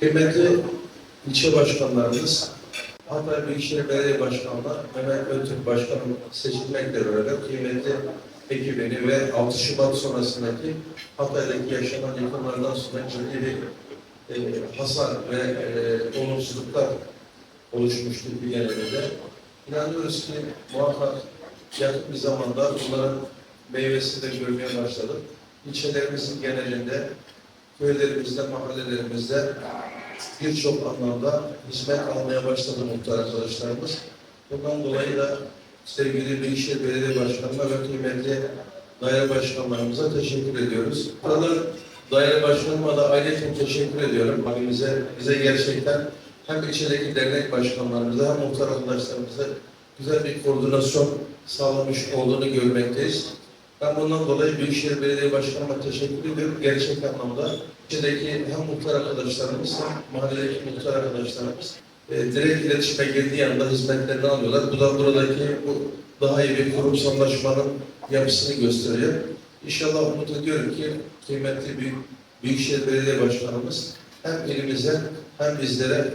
Kıymetli ilçe başkanlarımız, Hatay Büyükşehir Belediye Başkanı'na Mehmet Ötürk Başkanım seçilmekle beraber kıymetli ekibini ve 6 Şubat sonrasındaki Hatay'daki yaşanan yıkımlardan sonra ciddi bir e, hasar ve e, olumsuzluklar oluşmuştur bir genelinde. İnanıyoruz ki muhakkak yakın bir zamanda bunların meyvesini de görmeye başladık. İlçelerimizin genelinde, köylerimizde, mahallelerimizde birçok anlamda hizmet almaya başladı muhtar arkadaşlarımız. Bundan dolayı da sevgili Büyükşehir Belediye Başkanı'na ve kıymetli daire başkanlarımıza teşekkür ediyoruz. Burada daire başkanıma da ayrıca teşekkür ediyorum. Abimize, bize gerçekten hem ilçedeki dernek başkanlarımıza hem muhtar arkadaşlarımıza güzel bir koordinasyon sağlamış olduğunu görmekteyiz. Ben bundan dolayı Büyükşehir Belediye Başkanı'na teşekkür ediyorum. Gerçek anlamda ilçedeki hem muhtar arkadaşlarımız hem mahalledeki muhtar arkadaşlarımız e, direkt iletişime girdiği anda hizmetlerini alıyorlar. Bu da buradaki bu daha iyi bir kurumsallaşmanın yapısını gösteriyor. İnşallah umut ediyorum ki kıymetli Büyük, Büyükşehir Belediye Başkanımız hem ilimize hem bizlere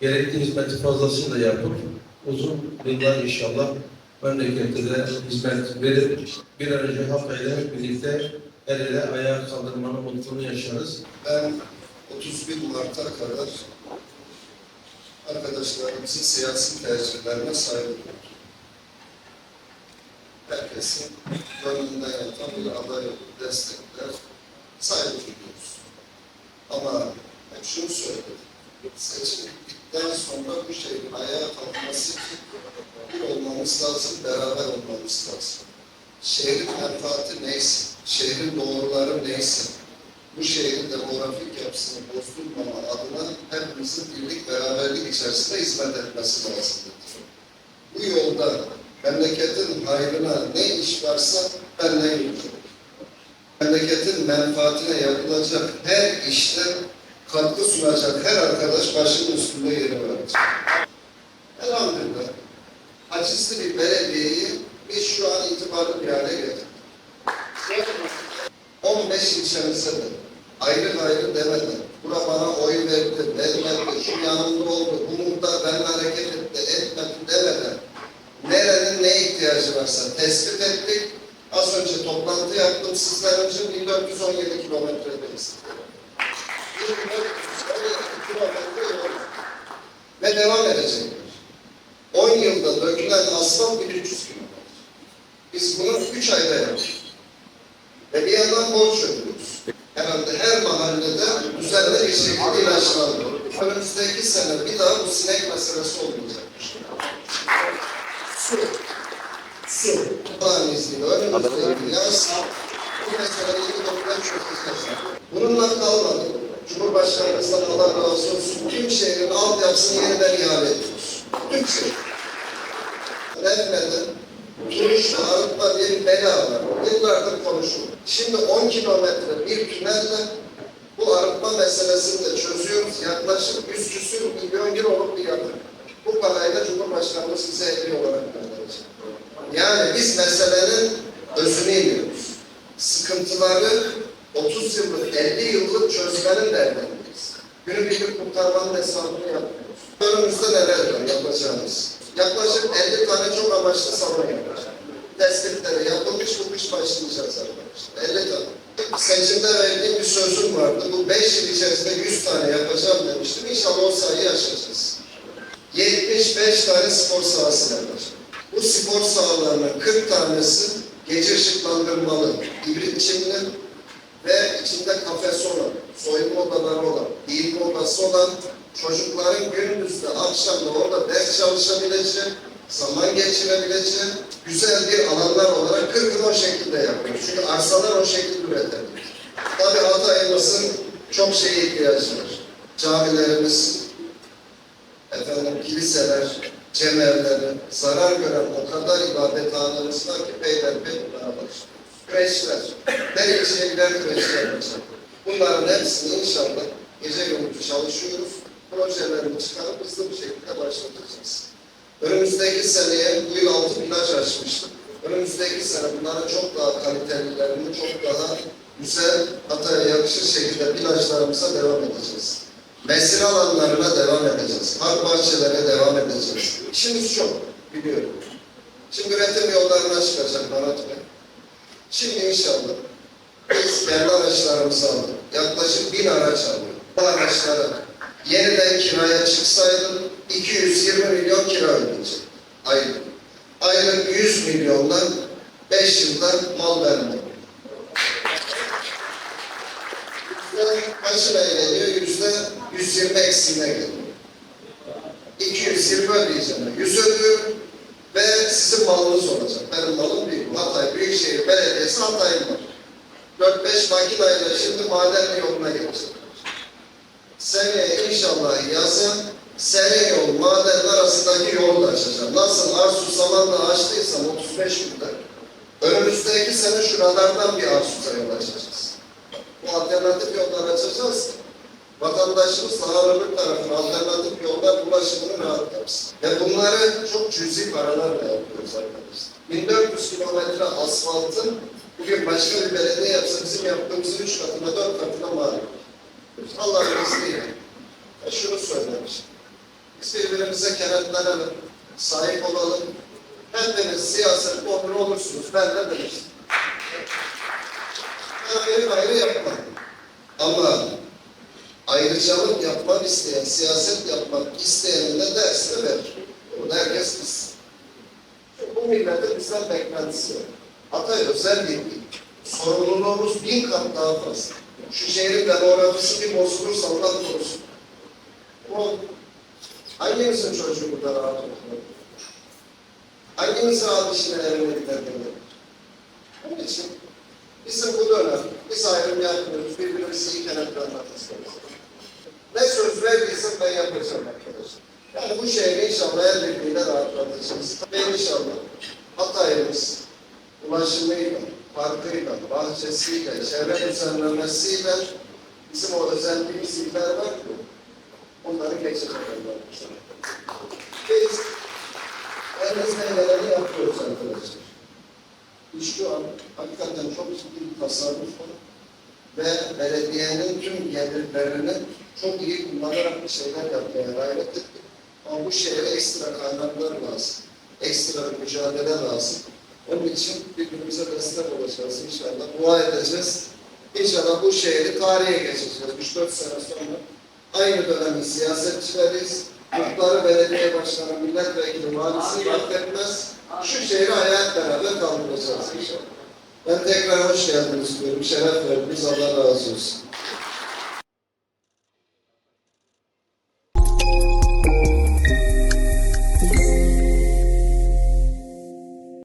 gerekli hizmeti fazlasıyla yapıp uzun yıllar inşallah memlekette de hizmet verip bir an önce Hatay'la hep birlikte el ele ayağa kaldırmanın mutluluğunu yaşarız. Ben 31 Mart'a kadar arkadaşlarımızın siyasi tercihlerine saygı. Herkesin gönlünden yatan bir adayı destekler, saygı duyuyoruz. Ama hep şunu söyledim, seçim bittikten sonra bu şeyin ayağa kalkması olmamız lazım, beraber olmamız lazım. Şehrin menfaati neyse, şehrin doğruları neyse, bu şehrin demografik yapısını bozdurmama adına hepimizin birlik beraberlik içerisinde hizmet etmesi lazımdır. Bu yolda memleketin hayrına ne iş varsa ben ne yapacağım. Memleketin menfaatine yapılacak her işte katkı sunacak her arkadaş başının üstünde yeri verecek. Elhamdülillah. Acizli bir belediyeyi biz şu an itibarlı bir hale getirdik. 15 ilçemizde de ayrı ayrı demeden, bura bana oy verdi, vermedi, şu yanımda oldu, bu muhtar benimle hareket etti, etmedi demeden nerenin ne ihtiyacı varsa tespit ettik. Az önce toplantı yaptım sizler için 1417 kilometredeyiz. 1417 kilometre yol. Ve devam edecekler. 10 yılda dökülen asfalt 1300 kilometre. Biz bunu 3 ayda yaptık. Ve bir yandan borç ödüyoruz. Herhalde her mahallede düzenli bir şekilde ilaçlanıyor. Önümüzdeki sene bir daha bu sinek meselesi olmayacak. Su. Su. Allah'ın izniyle önümüzdeki yaz bu meseleyi toplam çözeceğiz. Bununla kalmadı. Cumhurbaşkanımızdan Allah razı olsun. Tüm şehrin altyapısını yeniden ihale ediyoruz. Tüm şehir. Defne'de Turuşlu arıtma bir bela var. Yıllardır konuşulur. Şimdi 10 kilometre bir tünelle bu arıtma meselesini de çözüyoruz. Yaklaşık 100 küsür milyon euro bir yatırım. Bu parayı da Cumhurbaşkanımız bize hediye olarak gönderecek. Yani biz meselenin çözmenin derdindeyiz. Günübirlik kurtarmanın hesabını yapıyoruz. Önümüzde neler var yapacağımız? Yaklaşık 50 tane çok amaçlı salon yapacağız. Tespitleri yapılmış, bu kış başlayacağız arkadaşlar. 50 tane. Seçimde verdiğim bir sözüm vardı. Bu 5 yıl içerisinde 100 tane yapacağım demiştim. İnşallah o sayıyı aşacağız. 75 tane spor sahası yapacağım. Bu spor sahalarının 40 tanesi gece ışıklandırmalı, hibrit çimli içinde kafesi olan, soyunma odaları olan, giyinme odası olan, çocukların gündüzde, akşamda orada ders çalışabileceği, zaman geçirebileceği güzel bir alanlar olarak 40'ını o şekilde yapıyoruz. Çünkü arsalar o şekilde üretilir. Tabii Hatay'ımızın çok şeye ihtiyacı var. Camilerimiz, efendim kiliseler, cemevleri, zarar gören o kadar ibadethanelerimiz var ki peyderpey bunlara başlıyoruz. Kreşler, her ilçeye kreşler olacak. Bunların hepsini inşallah gece gündüz çalışıyoruz. Projelerini çıkarıp hızlı bir şekilde başlatacağız. Önümüzdeki seneye bu yıl altı plaj açmıştık. Önümüzdeki sene bunların çok daha kalitelilerini, çok daha güzel, Hatay'a yakışır şekilde plajlarımıza devam edeceğiz. mesire alanlarına devam edeceğiz. Park bahçelere devam edeceğiz. İşimiz çok, biliyorum. Şimdi üretim yollarına çıkacak Murat Bey. Şimdi inşallah biz kendi araçlarımızı aldık. Yaklaşık bin araç aldık. Bu araçları yeniden kiraya çıksaydı 220 milyon kira ödeyecek. Aylık. Aylık 100 milyondan 5 yılda mal vermek. Kaçına geliyor? Yüzde 120 eksiğine geliyor. 220 ödeyeceğim. 100 ödüyorum ve sizin malınız olacak. Benim malım değil. Hatay Büyükşehir Belediyesi Hatay'ın var. 4-5 makineyle şimdi maden yoluna gelecek. Seneye inşallah yazın sene yol maden arasındaki yolu da açacağım. Nasıl Arsus zamanla açtıysam 35 günde. Önümüzdeki sene şu radardan bir Arsus'a yol açacağız. Bu alternatif yollar açacağız. Vatandaşımız sağlıklı tarafına alternatif yollar ulaşımını rahat yapsın. Ve bunları çok cüzi paralarla yapıyoruz arkadaşlar. 1400 kilometre asfaltın bugün başka bir belediye yapsa bizim yaptığımızın 3 katına 4 katına mal Allah'ın izniyle. E şunu söylemiş. Biz birbirimize kenetlenelim, sahip olalım. Hepiniz siyaset olur olursunuz. Ben de demiştim. Ayrı ayrı yapma. Ama ayrıcalık yapmak isteyen, siyaset yapmak isteyenin de dersini verir. Bunu herkes bilsin. Bu milletin bizden beklentisi var. Hatay özel bir. Sorumluluğumuz bin kat daha fazla. Şu şehrin demografisi bir bozulursa Allah korusun. O hangimizin çocuğu burada rahat oturur? Hangimizin rahat işine evine gidebilir? Onun için bizim bu dönem biz ayrım yapmıyoruz. Birbirimizi iyi kenetlenmek isteriz. Ne söz verdiysem ben yapacağım arkadaşlar. Yani bu şehri inşallah el birliğiyle rahatlatacağız. Ve inşallah Hatay'ımız ulaşımıyla, parkıyla, bahçesiyle, çevre düzenlemesiyle bizim o özelliğimiz iller var ki onları geçecek. Biz elimizden geleni yapıyoruz arkadaşlar. İş şu an hakikaten çok ciddi bir tasarruf var ve belediyenin tüm gelirlerini çok iyi kullanarak bir şeyler yapmaya gayret ettik. Ama bu şehre ekstra kaynaklar lazım. Ekstra mücadele lazım. Onun için birbirimize destek olacağız inşallah. Dua edeceğiz. İnşallah bu şehri tarihe geçeceğiz. 3-4 sene sonra aynı dönemin siyasetçileriyiz. Muhtarı, belediye başkanı, milletvekili, valisi fark etmez. Şu şehri hayat beraber kaldıracağız inşallah. Ben tekrar hoş geldiniz diyorum. Şeref verdiniz. Allah razı olsun.